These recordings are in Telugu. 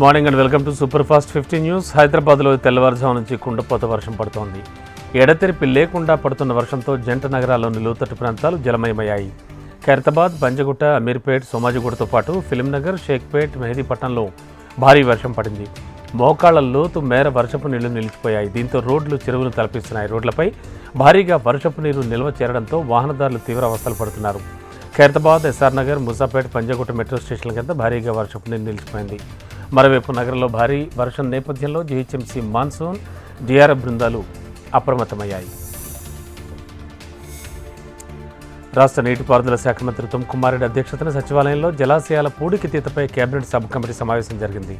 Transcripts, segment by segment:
Good morning and welcome to super fast fifty news. హైదరాబాద్లో తెల్లవారుజాము నుంచి కుండపోత వర్షం పడుతోంది. ఎడతెరిపి లేకుండా పడుతున్న వర్షంతో జంట నగరాల్లోని లోతట్టు ప్రాంతాలు జలమయమయ్యాయి. ఖైరతాబాద్ బంజగుట్ట అమీర్పేట్ సోమాజిగూడతో పాటు ఫిలింనగర్ షేక్పేట్ మెహదీపట్నంలో భారీ వర్షం పడింది. మోకాళ్ళ లోతు మేర వర్షపు నీళ్ళు నిలిచిపోయాయి. దీంతో రోడ్లు చెరువులు తలపిస్తున్నాయి. రోడ్లపై భారీగా వర్షపు నీరు నిల్వ చేరడంతో వాహనదారులు తీవ్ర అవస్థలు పడుతున్నారు. ఖైరతాబాద్ ఎస్ఆర్ నగర్ ముసాపేట్ పంజగుట్ట మెట్రో స్టేషన్ల కింద భారీగా వర్షపు నీరు నిలిచిపోయింది. మరోవైపు నగరంలో భారీ వర్షం నేపథ్యంలో జీహెచ్ఎంసీ మాన్సూన్ డిఆర్ఎఫ్ బృందాలు అప్రమత్తమయ్యాయి. రాష్ట్ర నీటిపారుదల శాఖ మంత్రి తుమ్కుమారెడ్డి అధ్యక్షతన సచివాలయంలో జలాశయాల పూడికితీతపై కేబినెట్ సబ్ కమిటీ సమావేశం జరిగింది.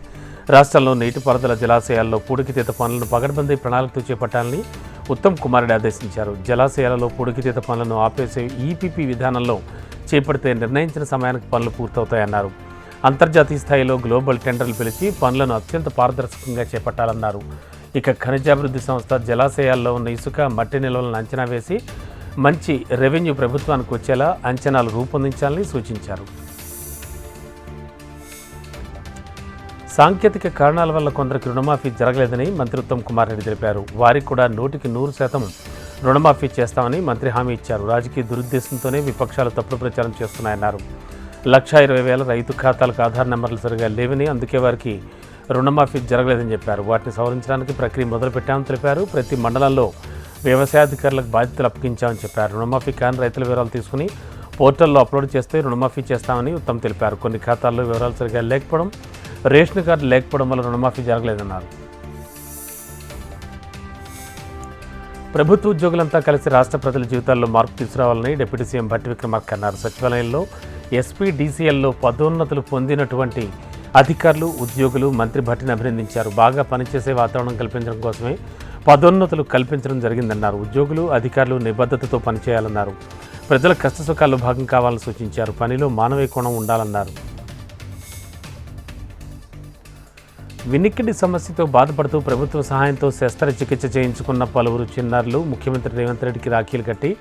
రాష్ట్రంలో నీటిపారుదల జలాశయాల్లో పూడికితీత పనులను పగడ్బందీ ప్రణాళికతో చేపట్టాలని ఉత్తమ్ కుమార్ రెడ్డి ఆదేశించారు. జలాశయాలలో పూడికితీత పనులను ఆపేసే ఈపీపీ విధానంలో చేపడితే నిర్ణయించిన సమయానికి పనులు పూర్తవుతాయన్నారు. అంతర్జాతీయ స్థాయిలో గ్లోబల్ టెండర్లు పిలిచి పనులను అత్యంత పారదర్శకంగా చేపట్టాలన్నారు. ఇక ఖనిజాభివృద్ధి సంస్థ జలాశయాల్లో ఉన్న ఇసుక మట్టి నిల్వలను అంచనా వేసి మంచి రెవెన్యూ ప్రభుత్వానికి వచ్చేలా అంచనాలు రూపొందించాలని సూచించారు. సాంకేతిక కారణాల వల్ల కొందరికి రుణమాఫీ జరగలేదని మంత్రి ఉత్తమ్ కుమార్ రెడ్డి తెలిపారు. వారికి కూడా నూటికి నూరు శాతం రుణమాఫీ చేస్తామని మంత్రి హామీ ఇచ్చారు. రాజకీయ దురుద్దేశంతోనే విపక్షాలు తప్పుడు ప్రచారం చేస్తున్నాయన్నారు. లక్ష ఇరవై వేల రైతు ఖాతాలకు ఆధార్ నెంబర్లు సరిగా లేవని అందుకే వారికి రుణమాఫీ జరగలేదని చెప్పారు. వాటిని సవరించడానికి ప్రక్రియ మొదలుపెట్టామని తెలిపారు. ప్రతి మండలంలో వ్యవసాయాధికారులకు బాధ్యతలు అప్పగించామని చెప్పారు. రుణమాఫీ కాని రైతుల వివరాలు తీసుకుని పోర్టల్లో అప్లోడ్ చేస్తే రుణమాఫీ చేస్తామని ఉత్తమ్ తెలిపారు. కొన్ని ఖాతాల్లో వివరాలు సరిగా లేకపోవడం రేషన్ కార్డు లేకపోవడం వల్ల రుణమాఫీ జరగలేదన్నారు. ప్రభుత్వ ఉద్యోగులంతా కలిసి రాష్ట్ర ప్రజల జీవితాల్లో మార్పు తీసుకురావాలని డిప్యూటీ సీఎం భట్టి విక్రమార్క అన్నారు. సచివాలయంలో ఎస్పీడీసీఎల్లో పదోన్నతులు పొందినటువంటి అధికారులు ఉద్యోగులు మంత్రి భట్టిని అభినందించారు. బాగా పనిచేసే వాతావరణం కల్పించడం కోసమే పదోన్నతులు కల్పించడం జరిగిందన్నారు. ఉద్యోగులు అధికారులు నిబద్ధతతో పనిచేయాలన్నారు. ప్రజల కష్టసుఖాల్లో భాగం కావాలని సూచించారు. పనిలో మానవీయ కోణం ఉండాలన్నారు. వినికిడి సమస్యతో బాధపడుతూ ప్రభుత్వ సహాయంతో శస్త్రచికిత్స చేయించుకున్న పలువురు చిన్నారులు ముఖ్యమంత్రి రేవంత్ రెడ్డికి రాఖీలు కట్టి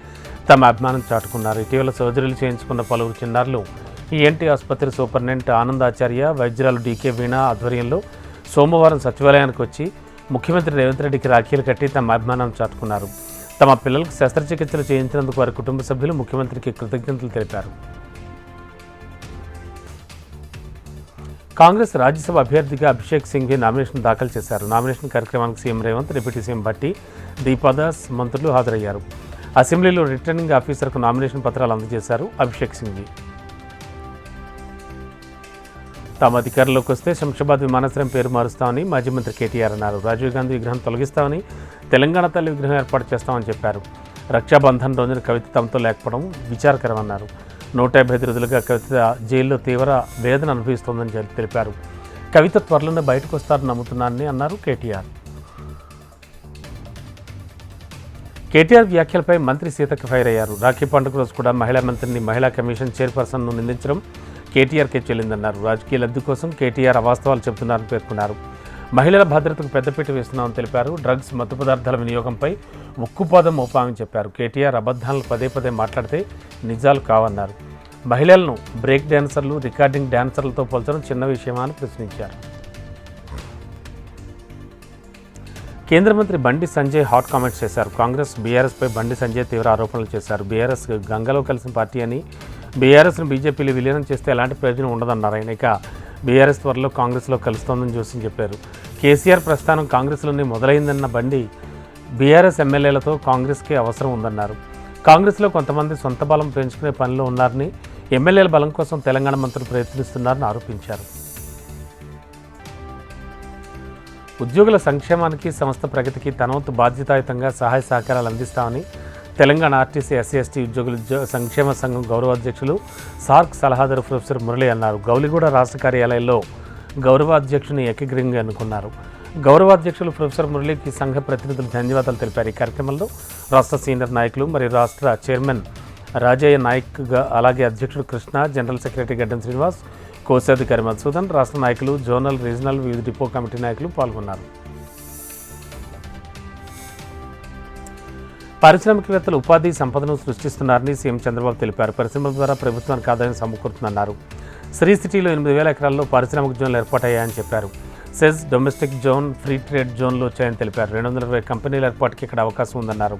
తమ అభిమానం చాటుకున్నారు. ఇటీవల సర్జరీలు చేయించుకున్న పలువురు చిన్నారులు ఈఎన్టీ ఆసుపత్రి సూపరింటెండెంట్ ఆనందాచార్య వైద్యురాలు డీకే వీణ ఆధ్వర్యంలో సోమవారం సచివాలయానికి వచ్చి ముఖ్యమంత్రి రేవంత్ రెడ్డికి రాఖీలు కట్టి తమ అభిమానం చాటుకున్నారు. తమ పిల్లలకు శస్త్రచికిత్సలు చేయించినందుకు వారి కుటుంబ సభ్యులు ముఖ్యమంత్రికి కృతజ్ఞతలు తెలిపారు. కాంగ్రెస్ రాజ్యసభ అభ్యర్థిగా అభిషేక్ సింఘ్వి నామినేషన్ దాఖలు చేశారు. నామినేషన్ కార్యక్రమానికి CM Revanth deputy CM Bhatti Deepadas మంత్రులు హాజరయ్యారు. అసెంబ్లీలో రిటర్నింగ్ ఆఫీసర్కు నామినేషన్ పత్రాలు అందజేశారు అభిషేక్ సింఘ్వి. తాము అధికారంలోకి వస్తే శంషాబాద్ విమానాశ్రయం పేరు మారుస్తామని మాజీ మంత్రి కేటీఆర్ అన్నారు. రాజీవ్ గాంధీ విగ్రహం తొలగిస్తామని తెలంగాణ తల్లి విగ్రహం ఏర్పాటు చేస్తామని చెప్పారు. రక్షాబంధన్ రోజున కవిత తమతో లేకపోవడం విచారకరమన్నారు. నూట యాభై ఐదు రోజులుగా కవిత జైల్లో తీవ్ర వేదన అనుభవిస్తోందని తెలిపారు. కవిత త్వరలోనే బయటకు వస్తారని నమ్ముతున్నానని అన్నారు కేటీఆర్. కేటీఆర్ వ్యాఖ్యలపై మంత్రి సీతక్క ఫైర్ అయ్యారు. రాఖీ పండుగ రోజు కూడా మహిళా మంత్రిని మహిళా కమిషన్ చైర్పర్సన్ను నిందించడం కేటీఆర్కే చెల్లిందన్నారు. రాజకీయ లబ్ధి కోసం కేటీఆర్ అవాస్తవాలు చెబుతున్నారని పేర్కొన్నారు. మహిళల భద్రతకు పెద్దపీట వేస్తున్నామని తెలిపారు. డ్రగ్స్ మత్తు పదార్థాల వినియోగంపై ఉక్కుపాదం మోపామని చెప్పారు. కేటీఆర్ అబద్ధాలను పదే పదే మాట్లాడితే నిజాలు కావన్నారు. మహిళలను బ్రేక్ డ్యాన్సర్లు రికార్డింగ్ డ్యాన్సర్లతో పోల్చడం చిన్న విషయమా అని ప్రశ్నించారు. కేంద్ర మంత్రి బండి సంజయ్ హాట్ కామెంట్స్ చేశారు. కాంగ్రెస్ బీఆర్ఎస్పై బండి సంజయ్ తీవ్ర ఆరోపణలు చేశారు. బీఆర్ఎస్ గంగలో కలిసిన పార్టీ అని బీఆర్ఎస్ను బీజేపీలో విలీనం చేస్తే ఎలాంటి ప్రయోజనం ఉండదన్నారు ఆయన. ఇక బీఆర్ఎస్ త్వరలో కాంగ్రెస్లో కలుస్తోందని జోసి చెప్పారు. కేసీఆర్ ప్రస్థానం కాంగ్రెస్లోనే మొదలైందన్న బండి బీఆర్ఎస్ ఎమ్మెల్యేలతో కాంగ్రెస్కి అవసరం ఉందన్నారు. కాంగ్రెస్లో కొంతమంది సొంత బలం పెంచుకునే పనిలో ఉన్నారని ఎమ్మెల్యేల బలం కోసం తెలంగాణ మంత్రులు ప్రయత్నిస్తున్నారని ఆరోపించారు. ఉద్యోగుల సంక్షేమానికి సంస్థ ప్రగతికి తనవంతు బాధ్యతాయుతంగా సహాయ సహకారాలు అందిస్తామని తెలంగాణ ఆర్టీసీ ఎస్సీ ఎస్టీ ఉద్యోగుల సంక్షేమ సంఘం గౌరవాధ్యక్షులు సార్క్ సలహాదారు ప్రొఫెసర్ మురళి అన్నారు. గౌలిగూడ రాష్ట్ర కార్యాలయంలో గౌరవాధ్యక్షుని ఏకగ్రీవంగా ఎన్నుకున్నారు. గౌరవాధ్యక్షులు ప్రొఫెసర్ మురళికి సంఘ ప్రతినిధులు ధన్యవాదాలు తెలిపారు. ఈ కార్యక్రమంలో రాష్ట్ర సీనియర్ నాయకులు మరియు రాష్ట్ర చైర్మన్ రాజయ్య నాయక్గా అలాగే అధ్యక్షుడు కృష్ణ జనరల్ సెక్రటరీ గడ్డం శ్రీనివాస్ కోశాధికారి మధుసూదన్ రాష్ట్ర నాయకులు జోనల్ రీజనల్ వివిధ డిపో కమిటీ నాయకులు పాల్గొన్నారు. పారిశ్రామికవేత్తలు ఉపాధి సంపదను సృష్టిస్తున్నారని సీఎం చంద్రబాబు తెలిపారు. పరిశ్రమల ద్వారా ప్రభుత్వానికి ఆదాయం సమకూరుతుందన్నారు. శ్రీ సిటీలో ఎనిమిది వేల ఎకరాల్లో పారిశ్రామిక జోన్లు ఏర్పాటయ్యాయని చెప్పారు. SEZ domestic zone free trade జోన్లు వచ్చాయని తెలిపారు. రెండు వందల ఇరవై కంపెనీల ఏర్పాటుకి ఇక్కడ అవకాశం ఉందన్నారు.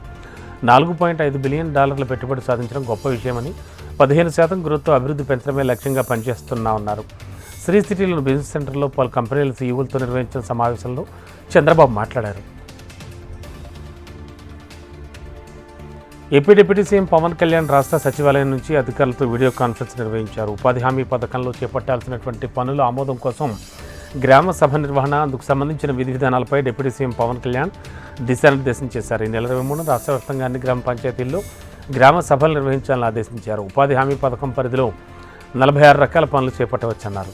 నాలుగు పాయింట్ ఐదు బిలియన్ డాలర్ల పెట్టుబడి సాధించడం గొప్ప విషయమని పదిహేను శాతం గ్రోత్తో అభివృద్ధి పెంచడమే లక్ష్యంగా పనిచేస్తున్నా ఉన్నారు. శ్రీ సిటీలోని బిజినెస్ సెంటర్లో పలు కంపెనీల సీఈఓలతో నిర్వహించిన సమావేశంలో చంద్రబాబు మాట్లాడారు. AP deputy CM Pawan Kalyan రాష్ట్ర సచివాలయం నుంచి అధికారులతో వీడియో కాన్ఫరెన్స్ నిర్వహించారు. ఉపాధి హామీ పథకంలో చేపట్టాల్సినటువంటి పనుల ఆమోదం కోసం గ్రామ సభ నిర్వహణ అందుకు సంబంధించిన విధి విధానాలపై డిప్యూటీ సీఎం పవన్ కళ్యాణ్ దిశానిర్దేశం చేశారు. ఈ నెల ఇరవై మూడు రాష్ట్ర వ్యాప్తంగా అన్ని గ్రామ పంచాయతీల్లో గ్రామ సభలు నిర్వహించాలని ఆదేశించారు. ఉపాధి హామీ పథకం పరిధిలో నలభై ఆరు రకాల పనులు చేపట్టవచ్చన్నారు.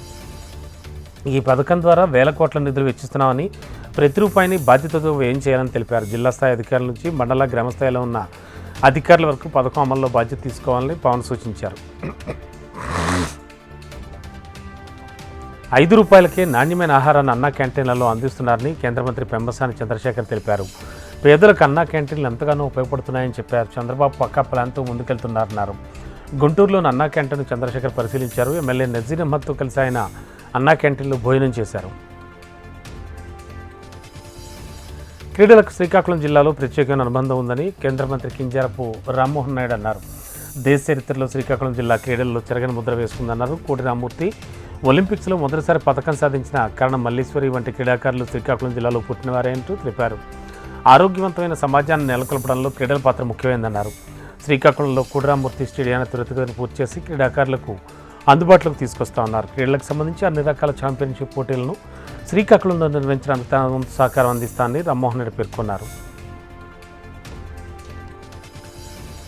ఈ పథకం ద్వారా వేల కోట్ల నిధులు వెచ్చిస్తున్నామని ప్రతి రూపాయిని బాధ్యతతో వ్యయం చేయాలని తెలిపారు. జిల్లా స్థాయి అధికారుల నుంచి మండల గ్రామ స్థాయిలో ఉన్న అధికారుల వరకు పథకం అమల్లో బాధ్యత తీసుకోవాలని పవన్ సూచించారు. ఐదు రూపాయలకే నాణ్యమైన ఆహారాన్ని అన్నా క్యాంటీన్లలో అందిస్తున్నారని కేంద్ర మంత్రి పెంబసాని చంద్రశేఖర్ తెలిపారు. పేదలకు అన్నా క్యాంటీన్లు ఎంతగానో ఉపయోగపడుతున్నాయని చెప్పారు. చంద్రబాబు పక్కా ప్లాన్తో ముందుకెళ్తున్నారన్నారు. గుంటూరులోని అన్నా క్యాంటీన్ చంద్రశేఖర్ పరిశీలించారు. ఎమ్మెల్యే నజీర్ అహ్మద్తో కలిసి ఆయన అన్నా క్యాంటీన్లో భోజనం చేశారు. క్రీడలకు శ్రీకాకుళం జిల్లాలో ప్రత్యేకమైన అనుబంధం ఉందని కేంద్ర మంత్రి కింజారపు రామ్మోహన్ నాయుడు అన్నారు. దేశ చరిత్రలో శ్రీకాకుళం జిల్లా క్రీడల్లో చెరగని ముద్ర వేసుకుందన్నారు. కోటి రామ్మూర్తి ఒలింపిక్స్లో మొదటిసారి పథకం సాధించిన కరణ మల్లీశ్వరి వంటి క్రీడాకారులు శ్రీకాకుళం జిల్లాలో పుట్టినవారే అంటూ తెలిపారు. ఆరోగ్యవంతమైన సమాజాన్ని నెలకొల్పడంలో క్రీడల పాత్ర ముఖ్యమైందన్నారు. శ్రీకాకుళంలో కూడరామూర్తి స్టేడియాన్ని త్వరితగతిని పూర్తి చేసి క్రీడాకారులకు అందుబాటులోకి తీసుకొస్తా ఉన్నారు. క్రీడలకు సంబంధించి అన్ని రకాల ఛాంపియన్షిప్ పోటీలను శ్రీకాకుళంలో నిర్వహించడానికి తన సహకారం అందిస్తానని రామ్మోహన్ రెడ్డి పేర్కొన్నారు.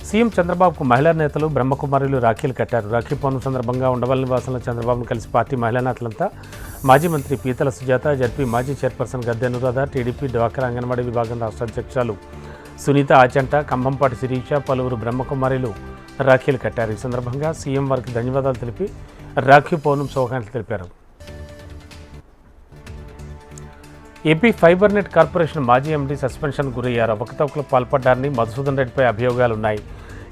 సీఎం చంద్రబాబుకు మహిళా నేతలు బ్రహ్మకుమారులు రాఖీలు కట్టారు. రాఖీ పౌర్ణమి సందర్భంగా ఉండవల్లి నివాసంలో చంద్రబాబును కలిసి పార్టీ మహిళా నేతలంతా మాజీ మంత్రి పీతల సుజాత జడ్పీ మాజీ చైర్పర్సన్ గద్దె అనురాధ టీడీపీ డ్వాక్రా అంగన్వాడీ విభాగం రాష్ట్ర అధ్యక్షులు సునీత ఆచంట కంభంపాటి శిరీష పలువురు బ్రహ్మకుమారిలు రాఖీలు కట్టారు. ఈ సందర్భంగా సీఎం వారికి ధన్యవాదాలు తెలిపి రాఖీ పౌర్ణమి శుభాకాంక్షలు తెలిపారు. ఏపీ ఫైబర్ నెట్ కార్పొరేషన్ మాజీ ఎండీ సస్పెన్షన్ గురయ్యారు. అవకతవకలు పాల్పడ్డారని మధుసూదన్ రెడ్డిపై అభియోగాలున్నాయి.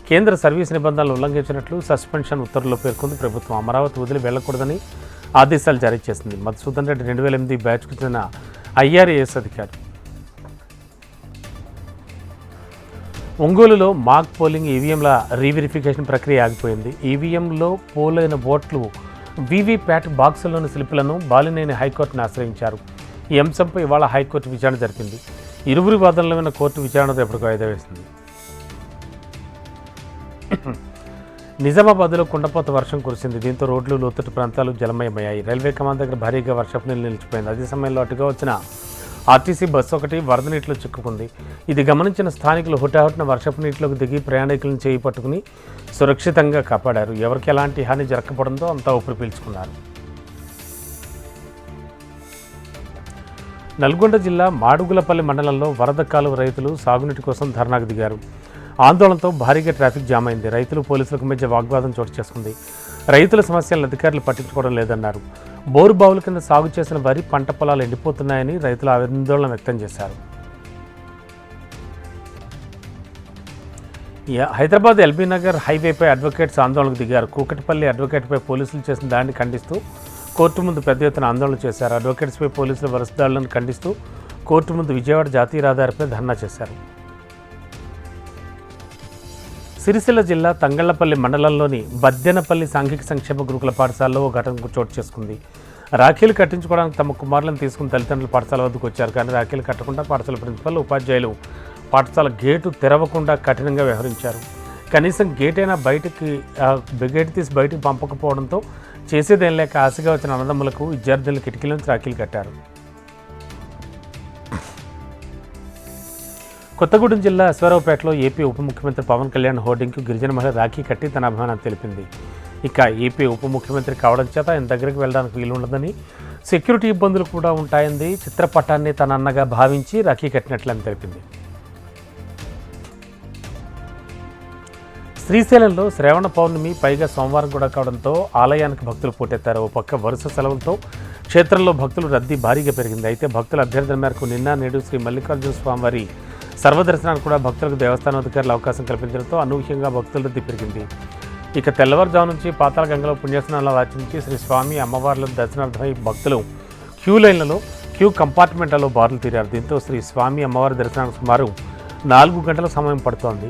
కేంద్ర సర్వీస్ నిబంధనలు ఉల్లంఘించినట్లు సస్పెన్షన్ ఉత్తర్వుల్లో పేర్కొంది ప్రభుత్వం. అమరావతి వదిలి వెళ్ళకూడదని ఆదేశాలు జారీ చేసింది. మధుసూదన్ రెడ్డి రెండు వేల ఎనిమిది బ్యాచ్కు చెందిన ఐఆర్ఏఎస్ అధికారి. ఒంగోలులో మాక్ పోలింగ్ ఈవీఎంల రీవెరిఫికేషన్ ప్రక్రియ ఆగిపోయింది. ఈవీఎంలో పోలైన ఓట్లు వీవీప్యాట్ బాక్సుల్లోని స్లిప్లను బాలినేని హైకోర్టును ఆశ్రయించారు. ఈ అంశంపై ఇవాళ హైకోర్టు విచారణ జరిపింది. ఇరువురి వాదనలో కోర్టు విచారణ రేపటికి వాయిదా వేసింది. నిజామాబాద్లో కుండపోత వర్షం కురిసింది. దీంతో రోడ్లు లోతట్టు ప్రాంతాలు జలమయమయ్యాయి. రైల్వే కమాండ్ దగ్గర భారీగా వర్షపు నీళ్ళు నిలిచిపోయింది. అదే సమయంలో అటుగా వచ్చిన ఆర్టీసీ బస్సు ఒకటి వరద నీటిలో చిక్కుకుంది. ఇది గమనించిన స్థానికులు హుటాహుటిన వర్షపు నీటిలోకి దిగి ప్రయాణికులను చేయి పట్టుకుని సురక్షితంగా కాపాడారు. ఎవరికి ఎలాంటి హాని జరగకపోవడంతో అంతా ఊపిరి పీల్చుకున్నారు. నల్గొండ జిల్లా మాడుగులపల్లి మండలంలో వరద కాలువ రైతులు సాగునీటి కోసం ధర్నాకు దిగారు. ఆందోళనతో భారీగా ట్రాఫిక్ జామ్ అయింది. రైతులు పోలీసులకు మధ్య వాగ్వాదం చోటు చేసుకుంది. రైతుల సమస్యలను అధికారులు పట్టించుకోవడం లేదన్నారు. బోరు బావుల కింద సాగు చేసిన వరి పంట పొలాలు ఎండిపోతున్నాయని రైతులు ఆందోళన వ్యక్తం చేశారు. హైదరాబాద్ ఎల్బీ నగర్ హైవేపై అడ్వకేట్స్ ఆందోళనకు దిగారు. కూకటిపల్లి అడ్వకేట్పై పోలీసులు చేసిన దాడిని ఖండిస్తూ కోర్టు ముందు పెద్ద ఎత్తున ఆందోళన చేశారు. అడ్వకేట్స్పై పోలీసుల వరుస దాడులను ఖండిస్తూ కోర్టు ముందు విజయవాడ జాతీయ రహదారిపై ధర్నా చేశారు. సిరిసిల్ల జిల్లా తంగళ్ళపల్లి మండలంలోని బద్దెనపల్లి సాంఘిక సంక్షేమ గురుకుల పాఠశాలలో ఓ ఘటన చోటు చేసుకుంది. రాఖీలు కట్టించుకోవడానికి తమ కుమారులను తీసుకుని తల్లిదండ్రులు పాఠశాల వద్దకు వచ్చారు కానీ రాఖీలు కట్టకుండా పాఠశాల ప్రిన్సిపల్ ఉపాధ్యాయులు పాఠశాల గేటు తెరవకుండా కఠినంగా వ్యవహరించారు. కనీసం గేట్ అయినా బయటికి గేట్ తీసి బయటికి పంపకపోవడంతో చేసేదేం లేక ఆశగా వచ్చిన అన్నదమ్ములకు విద్యార్థులు కిటికీల నుంచి రాఖీలు కట్టారు. కొత్తగూడెం జిల్లా అశ్వారావుపేటలో ఏపీ ఉప ముఖ్యమంత్రి పవన్ కళ్యాణ్ హోర్డింగ్కు గిరిజన మహిళ రాఖీ కట్టి తన అభిమానం తెలిపింది. ఇక ఏపీ ఉప ముఖ్యమంత్రి కావడం చేత ఆయన దగ్గరికి వెళ్ళడానికి వీలు ఉండదని సెక్యూరిటీ ఇబ్బందులు కూడా ఉంటాయంది. చిత్రపటాన్ని తన అన్నగా భావించి రాఖీ కట్టినట్లని తెలిపింది. శ్రీశైలంలో శ్రావణ పౌర్ణమి పైగా సోమవారం కూడా కావడంతో ఆలయానికి భక్తులు పోటెత్తారు. ఓ పక్క వరుస సెలవులతో క్షేత్రంలో భక్తులు రద్దీ భారీగా పెరిగింది. అయితే భక్తుల అభ్యర్థన మేరకు నిన్న నేడు శ్రీ మల్లికార్జున స్వామివారి సర్వదర్శనానికి కూడా భక్తులకు దేవస్థానం అధికారులు అవకాశం కల్పించడంతో అనూహ్యంగా భక్తుల రద్దీ పెరిగింది. ఇక తెల్లవారుజాము నుంచి పాతాల గంగలో పుణ్యస్నానాలు ఆచరించి శ్రీ స్వామి అమ్మవార్ల దర్శనార్థమై భక్తులు క్యూ లైన్లలో క్యూ కంపార్ట్మెంట్లలో బారులు తీరారు. దీంతో శ్రీ స్వామి అమ్మవారి దర్శనానికి సుమారు నాలుగు గంటల సమయం పడుతోంది.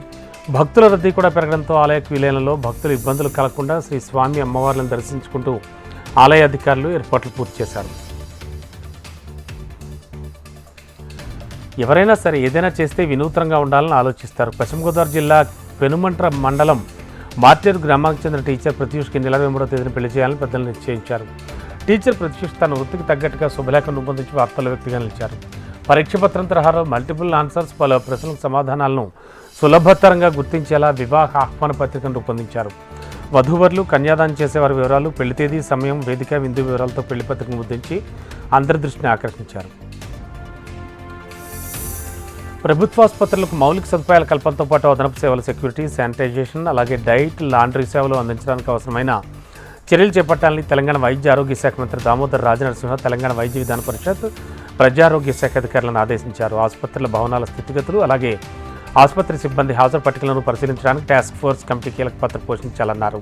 భక్తుల రద్దీ కూడా పెరగడంతో ఆలయ క్యూ లైన్లలో భక్తులు ఇబ్బందులు కలగకుండా శ్రీ స్వామి అమ్మవార్లను దర్శించుకుంటూ ఆలయ అధికారులు ఏర్పాట్లు పూర్తి చేశారు. ఎవరైనా సరే ఏదైనా చేస్తే వినూత్నంగా ఉండాలని ఆలోచిస్తారు. పశ్చిమ గోదావరి జిల్లా పెనుమంట్ర మండలం మార్టేరు గ్రామానికి చెందిన టీచర్ ప్రత్యూష్కి నెల మూడో తేదీన పెళ్ళి చేయాలని పెద్దలు నిశ్చయించారు. టీచర్ ప్రత్యూష్ తన వృత్తికి తగ్గట్టుగా శుభలేఖను రూపొందించి వార్తల వ్యక్తిగా నిలిచారు. పరీక్ష పత్రం తరహాలో మల్టిపుల్ ఆన్సర్స్ పలు ప్రశ్నలకు సమాధానాలను సులభతరంగా గుర్తించేలా వివాహ ఆహ్వాన పత్రికను రూపొందించారు. వధూవరులు కన్యాదానం చేసేవారి వివరాలు పెళ్ళి తేదీ సమయం వేదిక విందు వివరాలతో పెళ్ళి పత్రికను ముద్రించి అందరి దృష్టిని ఆకర్షించారు. ప్రభుత్వాసుపత్రులకు మౌలిక సదుపాయాల కల్పనతో పాటు అదనపు సేవల సెక్యూరిటీ శానిటైజేషన్ అలాగే డైట్ లాండ్రీ సేవలు అందించడానికి అవసరమైన చర్యలు చేపట్టాలని తెలంగాణ వైద్య ఆరోగ్య శాఖ మంత్రి దామోదర్ రాజనరసింహ తెలంగాణ వైద్య విధాన పరిషత్ ప్రజారోగ్య శాఖ అధికారులను ఆదేశించారు. ఆసుపత్రుల భవనాల స్థితిగతులు అలాగే ఆసుపత్రి సిబ్బంది హాజరు పట్టికలను పరిశీలించడానికి టాస్క్ ఫోర్స్ కమిటీ కీలక పాత్ర పోషించాలన్నారు.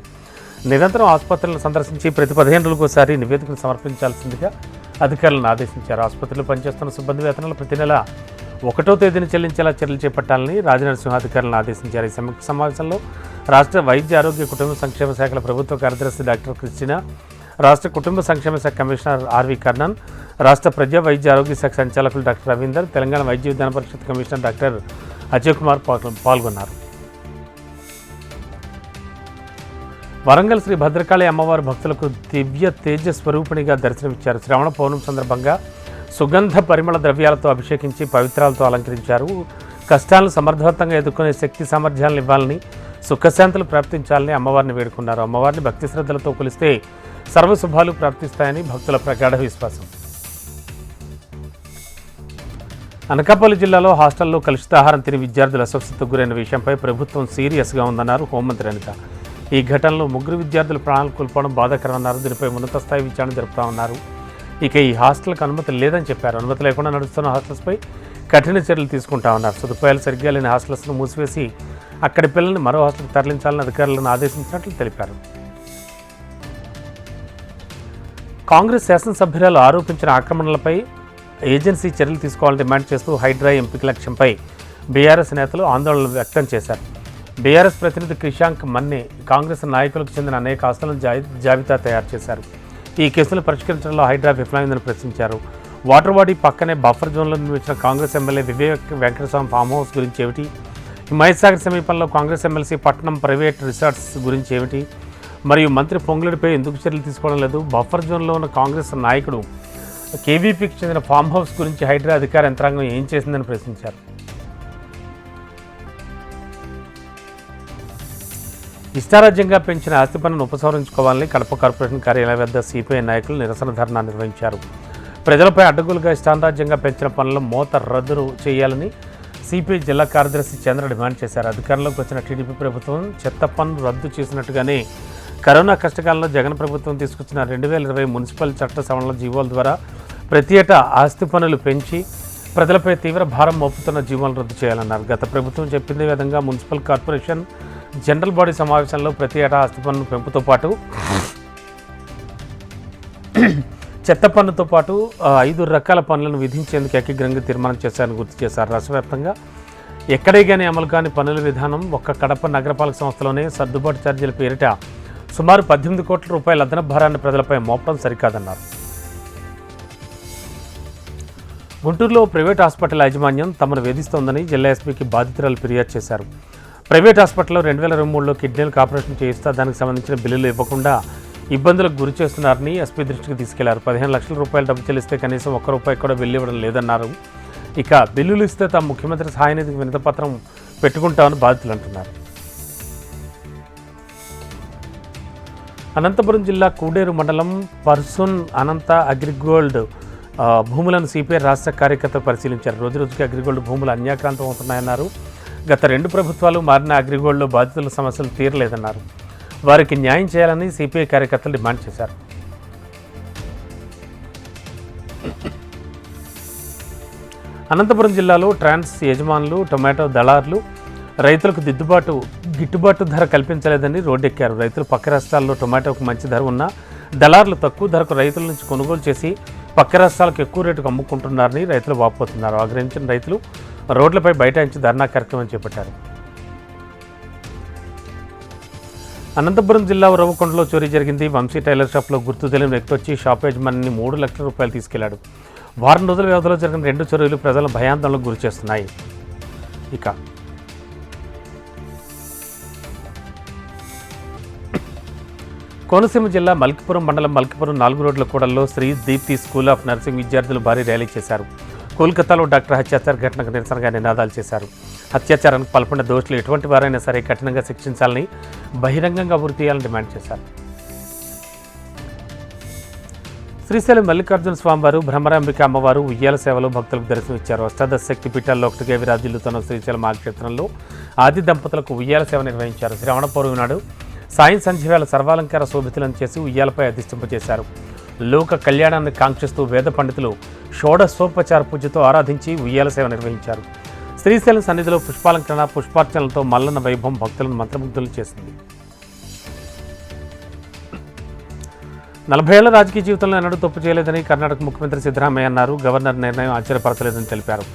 నిరంతరం ఆసుపత్రులను సందర్శించి ప్రతి పదిహేను రోజులకోసారి నివేదికను సమర్పించాల్సిందిగా అధికారులను ఆదేశించారు. ఆసుపత్రులు పనిచేస్తున్న సిబ్బంది వేతనాలు ప్రతి నెల ఒకటో తేదీన చెల్లించేలా చర్యలు చేపట్టాలని రాజనరసింహ అధికారులను ఆదేశించారు. ఈ సమీక్ష సమావేశంలో రాష్ట్ర వైద్య ఆరోగ్య కుటుంబ సంక్షేమ శాఖల ప్రభుత్వ కార్యదర్శి డాక్టర్ క్రిస్టినా రాష్ట్ర కుటుంబ సంక్షేమ శాఖ కమిషనర్ ఆర్వి కర్ణన్ రాష్ట్ర ప్రజా వైద్య ఆరోగ్య శాఖ సంచాలకులు doctor Ravinder Telangana Vaidya Vidhana Parishad commissioner doctor Ajay Kumar పాల్గొన్నారు. వరంగల్ శ్రీ భద్రకాళి అమ్మవారి భక్తులకు దివ్య తేజ స్వరూపిణిగా దర్శనమిచ్చారు. శ్రవణ పౌర్ణమి సందర్భంగా సుగంధ పరిమళ ద్రవ్యాలతో అభిషేకించి పవిత్రాలతో అలంకరించారు. కష్టాలను సమర్థవంతంగా ఎదుర్కొనే శక్తి సామర్థ్యాలను ఇవ్వాలని సుఖశాంతులు ప్రాప్తించాలని అమ్మవారిని వేడుకున్నారు. అమ్మవారిని భక్తి శ్రద్ధలతో కొలిస్తే సర్వశుభాలు ప్రాప్తిస్తాయని భక్తుల ప్రగాఢ విశ్వాసం. అనకాపల్లి జిల్లాలో హాస్టల్లో కలుషితాహారం తిని విద్యార్థులు అస్వస్థతకు గురైన విషయంపై ప్రభుత్వం సీరియస్గా ఉందన్నారు హోంమంత్రి అనిత. ఈ ఘటనలో ముగ్గురు విద్యార్థులు ప్రాణాలు కోల్పోవడం బాధాకరమన్నారు. దీనిపై ఉన్నత స్థాయి విచారణ జరుపుతామన్నారు ఇక ఈ హాస్టల్కి అనుమతి లేదని చెప్పారు. అనుమతి లేకుండా నడుస్తున్న హాస్టల్స్పై కఠిన చర్యలు తీసుకుంటామన్నారు సదుపాయాలు సరిగ్గా లేని హాస్టల్స్ను మూసివేసి అక్కడి పిల్లల్ని మరో హాస్టల్కి తరలించాలని అధికారులను ఆదేశించినట్లు తెలిపారు. కాంగ్రెస్ శాసనసభ్యురాలు ఆరోపించిన ఆక్రమణలపై ఏజెన్సీ చర్యలు తీసుకోవాలని డిమాండ్ చేస్తూ హైడ్రా ఎంపిక లక్ష్యంపై బీఆర్ఎస్ నేతలు ఆందోళన వ్యక్తం చేశారు. బీఆర్ఎస్ ప్రతినిధి క్రిషాంక్ మన్నే కాంగ్రెస్ నాయకులకు చెందిన అనేక ఆస్తులను జాబితా తయారు చేశారు. ఈ కేసులు పరిష్కరించడంలో హైడ్రా విఫలమైందని ప్రశ్నించారు. వాటర్ బాడీ పక్కనే బఫర్ జోన్లో నిర్మించిన Congress MLA Vivek Venkataswamy farm house గురించి ఏమిటి? మహేశ్సాగర్ సమీపంలో కాంగ్రెస్ ఎమ్మెల్సీ పట్టణం ప్రైవేట్ రిసార్ట్స్ గురించి ఏమిటి? మరియు మంత్రి పొంగులడిపై ఎందుకు చర్యలు తీసుకోవడం లేదు? బఫర్ జోన్లో ఉన్న కాంగ్రెస్ నాయకుడు కేవీపీకి చెందిన ఫామ్ హౌస్ గురించి హైడ్రా అధికార యంత్రాంగం ఏం చేసిందని ప్రశ్నించారు. ఇష్టారాజ్యంగా పెంచిన ఆస్తి పన్నును ఉపసంహరించుకోవాలని కడప కార్పొరేషన్ కార్యాలయం వద్ద సిపిఐ నాయకులు నిరసన ధర్నా నిర్వహించారు. ప్రజలపై అడ్డగులుగా ఇష్టారాజ్యంగా పెంచిన పనుల మోత రద్దు చేయాలని సిపిఐ జిల్లా కార్యదర్శి చంద్ర డిమాండ్ చేశారు. అధికారంలోకి వచ్చిన టీడీపీ ప్రభుత్వం చెత్త పన్ను రద్దు చేసినట్టుగానే కరోనా కష్టకాలంలో జగన్ ప్రభుత్వం తీసుకొచ్చిన రెండు వేల ఇరవై మున్సిపల్ చట్ట సవరణ జీవోల ద్వారా ప్రతి ఏటా ఆస్తి పనులు పెంచి ప్రజలపై తీవ్ర భారం మోపుతున్న జీవోలను రద్దు చేయాలన్నారు. గత ప్రభుత్వం చెప్పిన విధంగా మున్సిపల్ కార్పొరేషన్ జనరల్ బాడీ సమావేశంలో ప్రతి ఏటా ఆస్తి పన్ను పెంపుతో పాటు చెత్త పన్నుతో పాటు ఐదు రకాల పన్నులను విధించేందుకు ఏకగ్రంగా తీర్మానం చేశారని గుర్తు చేశారు రాష్ట్రవ్యాప్తంగా. ఎక్కడే కానీ అమలు కాని పన్నుల విధానం ఒక్క కడప నగరపాలక సంస్థలోనే సర్దుబాటు ఛార్జీల పేరిట సుమారు పద్దెనిమిది కోట్ల రూపాయల అదన భారాన్ని ప్రజలపై మోపడం సరికాదన్నారు. గుంటూరులో ప్రైవేట్ హాస్పిటల్ యాజమాన్యం తమను వేధిస్తోందని జిల్లా ఎస్పీకి బాధితురాలు ఫిర్యాదు చేశారు. ప్రైవేట్ హాస్పిటల్లో రెండు వేల ఇరవై మూడులో కిడ్నీలకు ఆపరేషన్ చేయిస్తా దానికి సంబంధించిన బిల్లులు ఇవ్వకుండా ఇబ్బందులకు గురి చేస్తున్నారని ఎస్పీ దృష్టికి తీసుకెళ్ళారు. పదిహేను లక్షల రూపాయలు డబ్బు చెల్లిస్తే కనీసం ఒక్క రూపాయి కూడా బిల్లు ఇవ్వడం లేదన్నారు. ఇక బిల్లులు ఇస్తే తాము ముఖ్యమంత్రి సహాయనిధికి వినతపత్రం పెట్టుకుంటామని బాధితులు అంటున్నారు. అనంతపురం జిల్లా కూడేరు మండలం పర్సున్ అనంత అగ్రిగోల్డ్ భూములను సిపిఐ రాష్ట్ర కార్యకర్తలు పరిశీలించారు. రోజు రోజుకి అగ్రిగోల్డ్ భూములు అన్యాక్రాంతం అవుతున్నాయన్నారు. గత రెండు ప్రభుత్వాలు మారిన అగ్రిగోల్డ్లో బాధితుల సమస్యలు తీరలేదన్నారు. వారికి న్యాయం చేయాలని సిపిఐ కార్యకర్తలు డిమాండ్ చేశారు. అనంతపురం జిల్లాలో ట్రాన్స్ యజమానులు టొమాటో దళారులు రైతులకు దిద్దుబాటు గిట్టుబాటు ధర కల్పించలేదని రోడ్డెక్కారు. రైతులు పక్క రాష్ట్రాల్లో టొమాటోకు మంచి ధర ఉన్నా దళారులు తక్కువ ధరకు రైతుల నుంచి కొనుగోలు చేసి పక్క రాష్ట్రాలకు ఎక్కువ రేటుకు అమ్ముకుంటున్నారని రైతులు వాపోతున్నారు. ఆగ్రహించిన రైతులు రోడ్లపై బైఠాయించి ధర్నా కార్యక్రమం చేపట్టారు. అనంతపురం జిల్లా ఉరవకొండలో చోరీ జరిగింది. వంశీ టైలర్ షాప్లో గుర్తు తెలియని వ్యక్తి వచ్చి షాప్ యజమానిని మూడు లక్షల రూపాయలు తీసుకెళ్ళాడు. వారం రోజుల వ్యవధిలో జరిగిన రెండు చోరీలు ప్రజలను భయాందోళనకు గురి చేస్తున్నాయి. ఇక కోనసీమ జిల్లా మల్కిపురం మండలం మల్కిపురం నాలుగు రోడ్ల కూడల్లో Sri Deepthi school of nursing విద్యార్థులు భారీ ర్యాలీ చేశారు. కోల్కతాలో డాక్టర్ హత్యాచార ఘటనకు నిరసనగా నినాదాలు చేశారు. హత్యాచారానికి పాల్పడిన దోషులు ఎటువంటి వారైనా సరే కఠినంగా శిక్షించాలని బహిరంగంగా ఉరి చేయాలని డిమాండ్ చేశారు. శ్రీశైలం మల్లికార్జున స్వామివారు భ్రమరాంబిక అమ్మవారు ఉయ్యాల సేవలో భక్తులకు దర్శనమిచ్చారు అష్టాదశ శక్తి పీఠాల్లో ఒకటిగా విరాజిల్లుతున్న శ్రీశైలం ఆక్షేత్రంలో ఆది దంపతులకు ఉయ్యాల సేవ నిర్వహించారు. శ్రవణ పౌర్ణమి నాడు సాయం సంధ్యవేళ సర్వాలంకార శోభితులను చేసి ఉయ్యాలపై అధిష్టింపజేశారు. లోక కళ్యాణాన్ని కాంక్షిస్తూ వేద పండితులు షోడశోపచార పూజతో ఆరాధించి ఉయ్యాల సేవ నిర్వహించారు. శ్రీశైలం సన్నిధిలో పుష్పాలంకరణ పుష్పార్చనలతో మల్లన్న వైభవం భక్తులను మంత్రముగ్ధులు చేసింది. నలభై ఏళ్ళ రాజకీయ జీవితంలో ఎన్నడూ తప్పు చేయలేదని కర్ణాటక ముఖ్యమంత్రి సిద్ధరామయ్య అన్నారు. గవర్నర్ నిర్ణయం ఆశ్చర్యపరచలేదని తెలిపారు.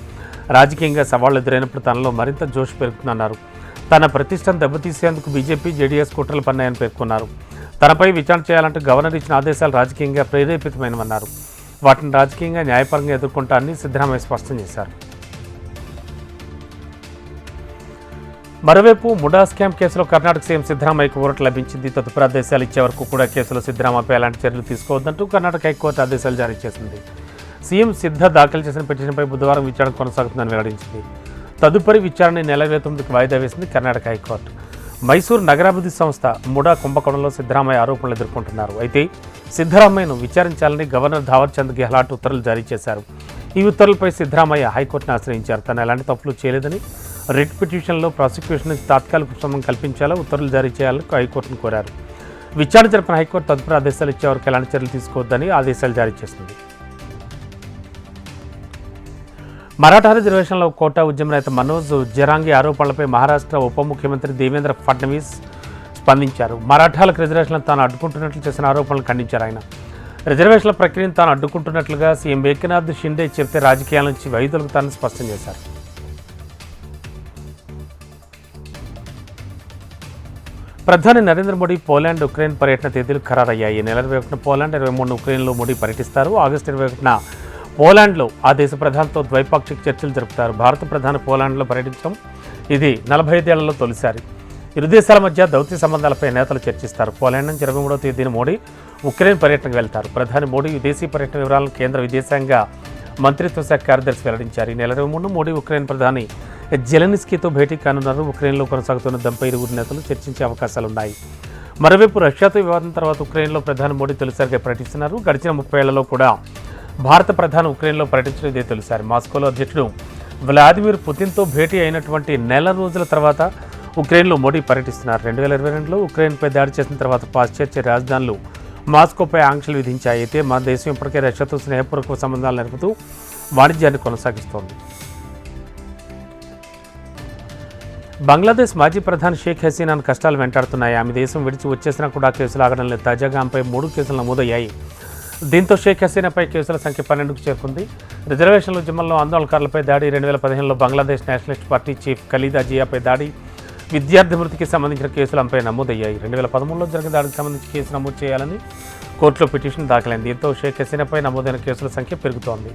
రాజకీయంగా సవాళ్ళు ఎదురైనప్పుడు తనలో మరింత జోష్ పెరుగుతుందన్నారు. తన ప్రతిష్టను దెబ్బతీసేందుకు బీజేపీ జేడీఎస్ కుట్రలు పన్నాయని పేర్కొన్నారు. తనపై విచారణ చేయాలంటూ గవర్నర్ ఇచ్చిన ఆదేశాలు రాజకీయంగా ప్రేరేపితమైనవన్నారు. వాటిని రాజకీయంగా న్యాయపరంగా ఎదుర్కొంటారని సిద్ధరామయ్య స్పష్టం చేశారు. మరోవైపు ముడా స్కామ్ కేసులో కర్ణాటక సీఎం సిద్ధరామయ్యకు ఊరట లభించింది. తదుపరి ఆదేశాలు ఇచ్చే వరకు కూడా కేసులో సిద్ధరామయ్యపై ఎలాంటి చర్యలు తీసుకోవద్దంటూ కర్ణాటక హైకోర్టు ఆదేశాలు జారీ చేసింది. సీఎం సిద్ధ దాఖలు చేసిన పిటిషన్పై బుధవారం విచారణ కొనసాగుతుందని వెల్లడించింది. తదుపరి విచారణ నెల ఇరవై తొమ్మిదికి వాయిదా వేసింది కర్ణాటక హైకోర్టు. మైసూరు నగరాభివృద్ధి సంస్థ ముడా కుంభకోణంలో సిద్ధరామయ్య ఆరోపణలు ఎదుర్కొంటున్నారు. అయితే సిద్ధరామయ్యను విచారించాలని గవర్నర్ ధావర్ చంద్ గెహ్లాట్ ఉత్తర్వులు జారీ చేశారు. ఈ ఉత్తర్వులపై సిద్ధరామయ్య హైకోర్టును ఆశ్రయించారు. తను ఎలాంటి తప్పులు చేయలేదని రిట్ పిటిషన్లో ప్రాసిక్యూషన్ తాత్కాలిక ఉపశమనం కల్పించేలా ఉత్తర్వులు జారీ చేయాలని హైకోర్టును కోరారు. విచారణ జరిపిన హైకోర్టు తదుపరి ఆదేశాలు ఇచ్చే వరకు ఎలాంటి చర్యలు తీసుకోవద్దని ఆదేశాలు జారీ చేసింది. మరాఠా రిజర్వేషన్లో కోటా ఉద్యమ నేత మనోజ్ జరాంగి ఆరోపణలపై మహారాష్ట్ర ఉప ముఖ్యమంత్రి దేవేంద్ర ఫడ్నవీస్ స్పందించారు. మరాఠాలకు రిజర్వేషన్లు తాను అడ్డుకుంటున్నట్లు చేసిన ఆరోపణలు ఖండించారు ఆయన. రిజర్వేషన్ల ప్రక్రియను తాను అడ్డుకుంటున్నట్లుగా సీఎం ఏకనాథ్ షిండే చెప్తే రాజకీయాల నుంచి వైదొలుగుతానని స్పష్టం చేశారు. ప్రధాని నరేంద్ర మోడీ పోలాండ్ ఉక్రెయిన్ పర్యటన తేదీలు ఖరారయ్యాయి. ఈ నెల ఇరవై ఒకటిన పోలాండ్ ఇరవై మూడున ఉక్రెయిన్లో మోడీ పర్యటిస్తారు. ఆగస్టు ఇరవై ఒకటిన పోలాండ్లో ఆ దేశ ప్రధానితో ద్వైపాక్షిక చర్చలు జరుపుతారు. భారత ప్రధాని పోలాండ్లో పర్యటించడం ఇది నలభై ఐదేళ్ళలో తొలిసారి. ఇరు దేశాల మధ్య దౌత్య సంబంధాలపై నేతలు చర్చిస్తారు. పోలాండ్ నుంచి ఇరవై మూడవ తేదీన మోడీ ఉక్రెయిన్ పర్యటనకు వెళ్తారు. ప్రధాని మోడీ విదేశీ పర్యటన వివరాలను కేంద్ర విదేశాంగ మంత్రిత్వ శాఖ కార్యదర్శి వెల్లడించారు. ఈ నెల ఇరవై మూడు మోడీ ఉక్రెయిన్ ప్రధాని జెలెనిస్కీతో భేటీ కానున్నారు. ఉక్రెయిన్లో కొనసాగుతున్న దంపై ఇరువురు నేతలు చర్చించే అవకాశాలున్నాయి. మరోవైపు రష్యాతో వివాదం తర్వాత ఉక్రెయిన్లో ప్రధాని మోడీ తొలిసారిగా పర్యటిస్తున్నారు. గడిచిన ముప్పై ఏళ్ళలో కూడా భారత ప్రధాని ఉక్రెయిన్లో పర్యటించడం ఇదే తొలిసారి. మాస్కోలో అధ్యక్షుడు వ్లాదిమిర్ పుతిన్తో భేటీ అయినటువంటి నెల రోజుల తర్వాత ఉక్రెయిన్లో మోడీ పర్యటిస్తున్నారు. రెండు వేల ఇరవై రెండులో ఉక్రెయిన్పై దాడి చేసిన తర్వాత పాశ్చాత్య రాజధానులు మాస్కోపై ఆంక్షలు విధించాయి. అయితే మన దేశం ఇప్పటికే రష్యాతో స్నేహపూర్వక సంబంధాలు నడుపుతూ వాణిజ్యాన్ని కొనసాగిస్తోంది. బంగ్లాదేశ్ మాజీ ప్రధాని షేక్ హసీనాను కష్టాలు వెంటాడుతున్నాయి. ఆమె దేశం విడిచి వచ్చేసినా కూడా కేసులు ఆగడం లేదు తాజాగా ఆమెపై మూడు కేసులు నమోదయ్యాయి. దీంతో షేక్ హసీనాపై కేసుల సంఖ్య పన్నెండుకు చేరుకుంది. రిజర్వేషన్ల ఉద్యమంలో ఆందోళనకారులపై దాడి రెండు వేల పదిహేనులో Bangladesh nationalist party chief Khaleda జియాపై దాడి విద్యార్థి మృతికి సంబంధించిన కేసులు ఆమెపై నమోదయ్యాయి. రెండు వేల పదమూడులో జరిగిన దాడికి సంబంధించి కేసు నమోదు చేయాలని కోర్టులో పిటిషన్ దాఖలైంది. దీంతో షేక్ హసీనాపై నమోదైన కేసుల సంఖ్య పెరుగుతోంది.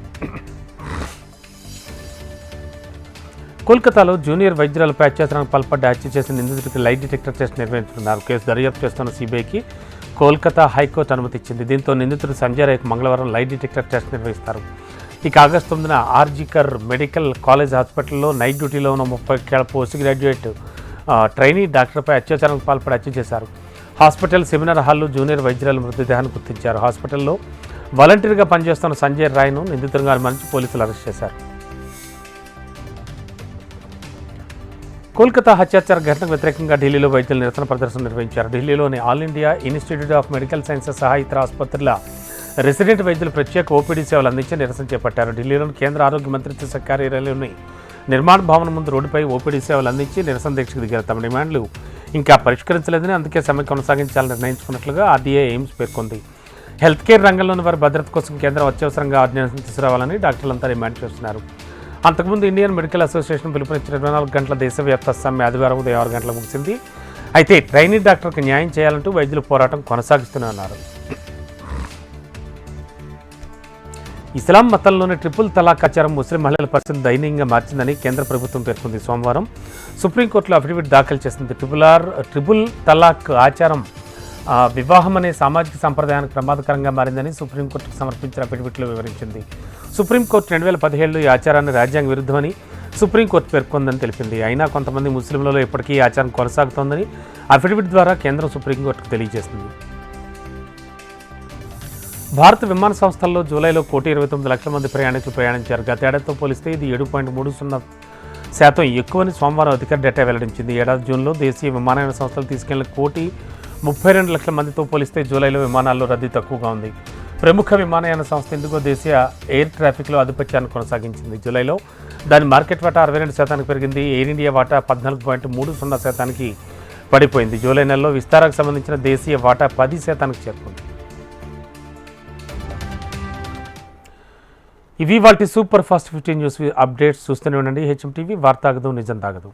కోల్కతాలో జూనియర్ వైద్యురాలపై అత్యాచారానికి పాల్పడ్డ హత్య చేసిన నిందితుడికి లైట్ డిటెక్టర్ టెస్ట్ నిర్వహించుకున్నారు కేసు దర్యాప్తు చేస్తున్న సిబిఐకి కోల్కతా హైకోర్టు అనుమతి ఇచ్చింది. దీంతో నిందితుడు సంజయ్ రాయ్కు మంగళవారం లైట్ డిటెక్టర్ టెస్ట్ నిర్వహిస్తారు. ఇక ఆగస్టు తొమ్మిదిన ఆర్జికర్ మెడికల్ కాలేజ్ హాస్పిటల్లో నైట్ డ్యూటీలో ఉన్న ముప్పై ఏళ్ళ పోస్ట్ గ్రాడ్యుయేట్ ట్రైనీ డాక్టర్పై అత్యాచారానికి పాల్పడి హత్య చేశారు. హాస్పిటల్ సెమినార్ హాల్లో జూనియర్ వైద్యురాలు మృతదేహాన్ని గుర్తించారు. హాస్పిటల్లో వాలంటీర్గా పనిచేస్తున్న సంజయ్ రాయ్ను నిందితులుగా అనుమానించి పోలీసులు అరెస్ట్ చేశారు. కోల్కతా హత్యాచార ఘటనకు వ్యతిరేకంగా ఢిల్లీలో వైద్యులు నిరసన ప్రదర్శన నిర్వహించారు. ఢిల్లీలోని all India institute of medical sciences సహా ఇతర ఆసుపత్రుల రెసిడెంట్ వైద్యులు ప్రత్యేక ఓపీడీ సేవలు అందించి నిరసన చేపట్టారు. ఢిల్లీలోని కేంద్ర ఆరోగ్య మంత్రిత్వ శాఖ కార్యాలయంలోని నిర్మాణ భవనం ముందు రోడ్డుపై ఓపీడీ సేవలు అందించి నిరసన దీక్షకు దిగారు. తమ డిమాండ్లు ఇంకా పరిష్కరించలేదని అందుకే సమ్మె కొనసాగించాలని నిర్ణయించుకున్నట్లుగా ఆర్డీఏ ఎయిమ్స్ పేర్కొంది. హెల్త్ కేర్ రంగంలోని వారి భద్రత కోసం కేంద్రం అత్యవసరంగా ఆర్డినెన్స్ తీసుకురావాలని డాక్టర్లంతా డిమాండ్ చేస్తున్నారు. అంతకుముందు ఇండియన్ మెడికల్ అసోసియేషన్ పిలుపునిచ్చిన ఇరవై నాలుగు గంటల దేశవ్యాప్త సమ్మె ఆదివారం ఉదయం ఆరు గంటలకు ముగిసింది. అయితే ట్రైనీ డాక్టర్కి న్యాయం చేయాలంటూ వైద్యులు పోరాటం కొనసాగిస్తున్నారు ఇస్లాం మతంలోని ట్రిపుల్ తలాక్ ఆచారం ముస్లిం మహిళల పరిస్థితి దయనీయంగా మార్చిందని కేంద్ర ప్రభుత్వం పేర్కొంది సోమవారం. సుప్రీంకోర్టులో అఫిడవిట్ దాఖలు చేసింది ట్రిపుల్ ఆర్ ట్రిపుల్ తలాక్ ఆచారం. వివాహం అనే సామాజిక సంప్రదాయానికి ప్రమాదకరంగా మారిందని సుప్రీంకోర్టుకు సమర్పించిన అఫిడవిట్లో వివరించింది. సుప్రీంకోర్టు రెండు వేల పదిహేడులో ఈ ఆచారాన్ని రాజ్యాంగ విరుద్ధమని సుప్రీంకోర్టు పేర్కొందని తెలిపింది. అయినా కొంతమంది ముస్లింలలో ఇప్పటికీ ఈ ఆచారం కొనసాగుతోందని అఫిడవిట్ ద్వారా కేంద్రం సుప్రీంకోర్టుకు తెలియజేసింది. భారత విమాన సంస్థల్లో జూలైలో కోటి ఇరవై తొమ్మిది లక్షల మంది ప్రయాణికులు ప్రయాణించారు. గతేడాదితో పోలిస్తే ఇది ఏడు పాయింట్ మూడు సున్నా శాతం ఎక్కువని సోమవారం అధికార డేటా వెల్లడించింది. ఏడాది జూన్లో దేశీయ విమానయాన సంస్థలు తీసుకెళ్ళిన కోటి ముప్పై రెండు లక్షల మందితో పోలిస్తే జూలైలో విమానాల్లో రద్దీ తక్కువగా ఉంది. ప్రముఖ విమానయాన సంస్థ ఎందుకో దేశీయ ఎయిర్ ట్రాఫిక్లో ఆధిపత్యాన్ని కొనసాగించింది. జూలైలో దాని మార్కెట్ వాటా అరవై రెండు శాతానికి పెరిగింది. ఎయిర్ ఇండియా వాటా పద్నాలుగు పాయింట్ మూడు సున్నా శాతానికి పడిపోయింది. జూలై నెలలో విస్తారాకు సంబంధించిన దేశీయ వాటా పది శాతానికి చేరుకుంది. ఇవి వాటి super fast fifteen news updates చూస్తూనే ఉండండి. హెచ్ఎం టీవీ వార్తాగదు నిజం తాగదు.